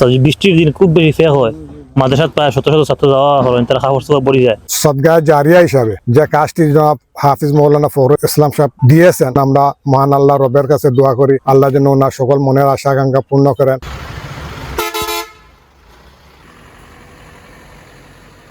তো বৃষ্টির দিন খুব বেশি ফে হয়। মাদ্রাসাত প্রায় শত শত ছাত্র যাওয়া হয় তারা সাবার পড়ে যায়। সদগা জারিয়া হিসাবে যে কাজটি হাফিজ মৌলানা ফখরুল ইসলাম সাহেব দিয়েছেন, আমরা মহান আল্লাহ রবের কাছে দোয়া করি, আল্লাহ যেন ওনার সকল মনের আশা আকাঙ্ক্ষা পূর্ণ করেন।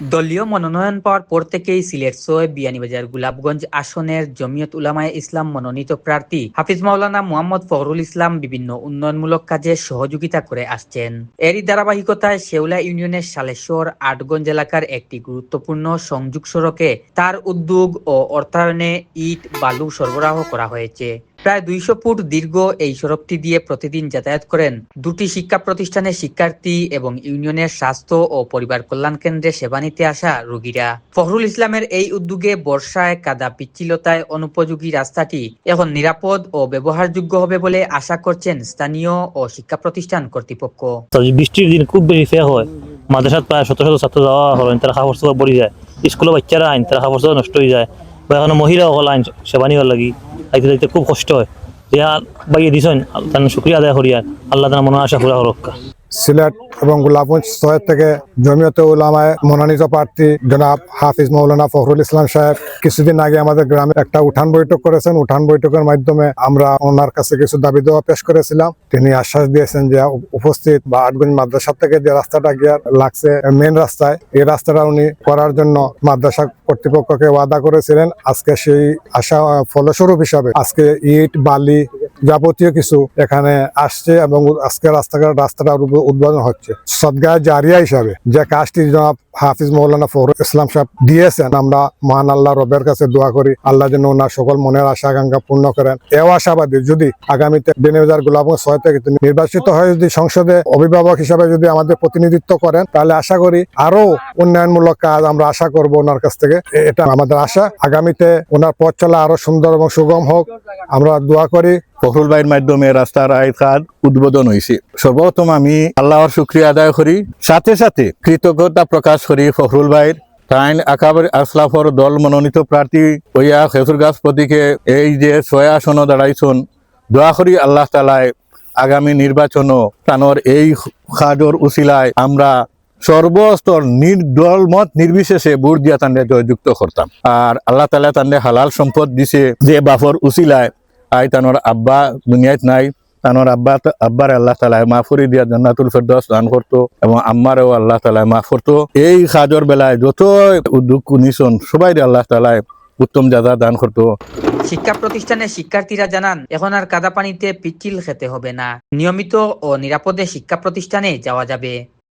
দলীয় মনোনয়ন পাওয়ার পর থেকেই সিলেট ছয় বিয়ানীবাজার গুলাবগঞ্জ আসনের জমিয়ত উলামায় ইসলাম মনোনীত প্রার্থী হাফিজ মাওলানা মোহাম্মদ ফখরুল ইসলাম বিভিন্ন উন্নয়নমূলক কাজে সহযোগিতা করে আসছেন। এরই ধারাবাহিকতায় শেওলা ইউনিয়নের সালেশ্বর আটগঞ্জ এলাকার একটি গুরুত্বপূর্ণ সংযোগ সড়কে তার উদ্যোগ ও অর্থায়নে ইট, বালু সরবরাহ করা হয়েছে। প্রায় দুইশো ফুট দীর্ঘ এই সড়কটি দিয়ে প্রতিদিন যাতায়াত করেন দুটি শিক্ষা প্রতিষ্ঠানের শিক্ষার্থী এবং ইউনিয়নের স্বাস্থ্য ও পরিবার কল্যাণ কেন্দ্রে সেবা নিতে আসা রোগীরা। ফখরুল ইসলামের এই উদ্যোগে বর্ষায় কাদা পিচ্ছিলতায় অনুপযোগী রাস্তাটি এখন নিরাপদ ও ব্যবহারযোগ্য হবে বলে আশা করছেন স্থানীয় ও শিক্ষা প্রতিষ্ঠান কর্তৃপক্ষ। বৃষ্টির দিন খুব বেশি ফে হয়। মাদ্রাসাত প্রায় শত শত ছাত্র যাওয়া হয় তারা খাবার সাবার পড়ে যায়। স্কুলে বাচ্চারা আইন, তারা খাবার নষ্ট হয়ে যায়। বা এখন মহিলা হল আইন সেবা নিবার লাগি যাইতে খুব কষ্ট হয়। যে বাইয়ে দিছেন তার শুক্রিয়া আদায় হরিয়ার আল্লাহ তার মনে আশা পুরা হরক্কা সিলেট এবং গোলাপগঞ্জ ছয় থেকে জমিয়তে উলামায় মনোনীত প্রার্থী জনাব হাফিজ মৌলানা ফখরুল ইসলাম সাহেব। কিছুদিন আগে আমাদের গ্রামে একটা উঠান বৈঠক করেছেন। উঠান বৈঠকের মাধ্যমে আমরা ওনার কাছে কিছু দাবি দেওয়া পেশ করেছিলাম। তিনি আশ্বাস দিয়েছেন যে উপস্থিত বা আটগঞ্জ মাদ্রাসা থেকে যে রাস্তাটা গিয়ে লাগছে মেন রাস্তায়, এই রাস্তাটা উনি করার জন্য মাদ্রাসা কর্তৃপক্ষকে ওয়াদা করেছিলেন। আজকে সেই আশা, ফলস্বরূপ হিসাবে আজকে ইট, বালি যাবতীয় কিছু এখানে আসছে এবং আজকে রাস্তাঘাট, রাস্তাটা উদ্বোধন হচ্ছে। সদগায় জারিয়া হিসাবে যে কাজটি জনাব হাফিজ মৌলানা ফখরুল ইসলাম সাহেব দিয়েছেন। আমরা মহান আল্লাহ রবের কাছে দোয়া করি, আল্লাহ যেন ওনার সকল মনের আশা আকাঙ্ক্ষা পূর্ণ করেন। এও আশাবাদী, যদি আগামীতে বেনিবাজার গোলাপগঞ্জ ছয় থেকে নির্বাচিত হয়ে যদি সংসদে অভিভাবক হিসাবে যদি আমাদের প্রতিনিধিত্ব করেন, তাহলে আশা করি আরও উন্নয়নমূলক কাজ আমরা আশা করব ওনার কাছ থেকে। এটা আমাদের আশা। আগামীতে ওনার পথ চলা আরও সুন্দর এবং সুগম হোক। আমরা দোয়া করি। ফখরুল ভাইয়ের মাধ্যমে রাস্তার আয় কাজ উদ্বোধন হয়েছে। সর্বপ্রথম আমি আল্লাহর শুক্রিয়া আদায় করি। সাথে সাথে কৃতজ্ঞতা প্রকাশ করি ফখরুল ভাইয়ের। তাইন আকাবের আসলাফর দল মনোনীত প্রার্থী হইয়া খেসুর গাছ প্রতীকে এই যে ছয় আসন দাঁড়াইছন, দোয়া করি আল্লাহ তালায় আগামী নির্বাচনও তানোর এই খাজর উসিলায় আমরা সর্বস্তর নির্দল মত নির্বিশেষে ভোট দিয়া তান্ডে জয়যুক্ত করতাম। আর আল্লাহ তালা তান্ডে হালাল সম্পদ দিছে যে বাফর উসিলায়, আই তানোর আব্বা দুনিয়াত নাই। তানোর আব্বা আব্বার আল্লাহ তালায় মাফুরি দিয়া জান্নাতুল ফেরদৌস দান করতো এবং আম্মারেও আল্লাহ তালায় মাফ করতো। এই খাজর বেলায় যত উদ্যোগ নিছন সবাই আল্লাহ তালায় উত্তম জাদা দান করতো। শিক্ষা প্রতিষ্ঠানের শিক্ষার্থীরা জানান এখন আর কাদা পানিতে পিচ্ছিল খেতে হবে না। নিয়মিত ও নিরাপদে শিক্ষা প্রতিষ্ঠানে যাওয়া যাবে।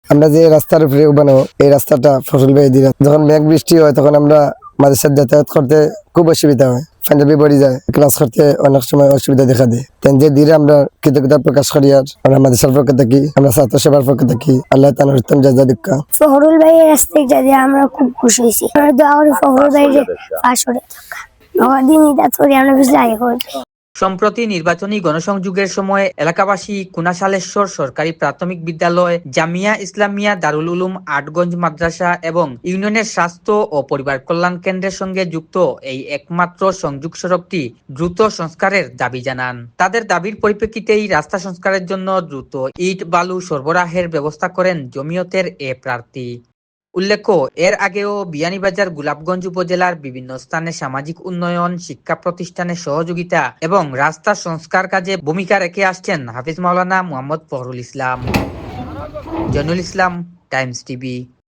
আমরা যে রাস্তার উপরে বানাবো এই রাস্তাটা ফসল বেয়ে দিলাম যখন মেঘ বৃষ্টি হয় তখন আমরা মাদ্রাসার যাতায়াত করতে খুব অসুবিধা হয়। পাঞ্জাবি পড়ি যায় ক্লাস করতে অনেক সময় অসুবিধা দেখা দেয়। তেন যে ধীরে আমরা কৃতজ্ঞতা প্রকাশ করি আর আমরা মাদ্রাসার পক্ষে থাকি আমরা ছাত্র সেবার পক্ষে থাকি আল্লাহ তানুর উত্তম জাজা দীক্ষা ফহরুল ভাইয়ের কাছ থেকে দিয়ে আমরা খুব খুশি হয়েছি। আমরা দোয়া করি ফখরুল ভাইয়ের পাশ করে থাকা। নদিন করি আমরা বেশি আগে করবে। সম্প্রতি নির্বাচনী গণসংযোগের সময় এলাকাবাসী কুনাশালেশ্বর সরকারি প্রাথমিক বিদ্যালয়, জামিয়া ইসলামিয়া দারুল উলুম আটগঞ্জ মাদ্রাসা এবং ইউনিয়নের স্বাস্থ্য ও পরিবার কল্যাণ কেন্দ্রের সঙ্গে যুক্ত এই একমাত্র সংযোগ সড়কটি দ্রুত সংস্কারের দাবি জানান। তাদের দাবির পরিপ্রেক্ষিতেই রাস্তা সংস্কারের জন্য দ্রুত ইট, বালু সরবরাহের ব্যবস্থা করেন জমিয়তের এ প্রার্থী। উল্লেখ্য, এর আগেও বিয়ানীবাজার গোলাপগঞ্জ উপজেলার বিভিন্ন স্থানে সামাজিক উন্নয়ন, শিক্ষা প্রতিষ্ঠানের সহযোগিতা এবং রাস্তা সংস্কার কাজে ভূমিকা রেখে আসছেন হাফিজ মাওলানা মোহাম্মদ ফহরুল ইসলাম। Zainul Islam, Times TV.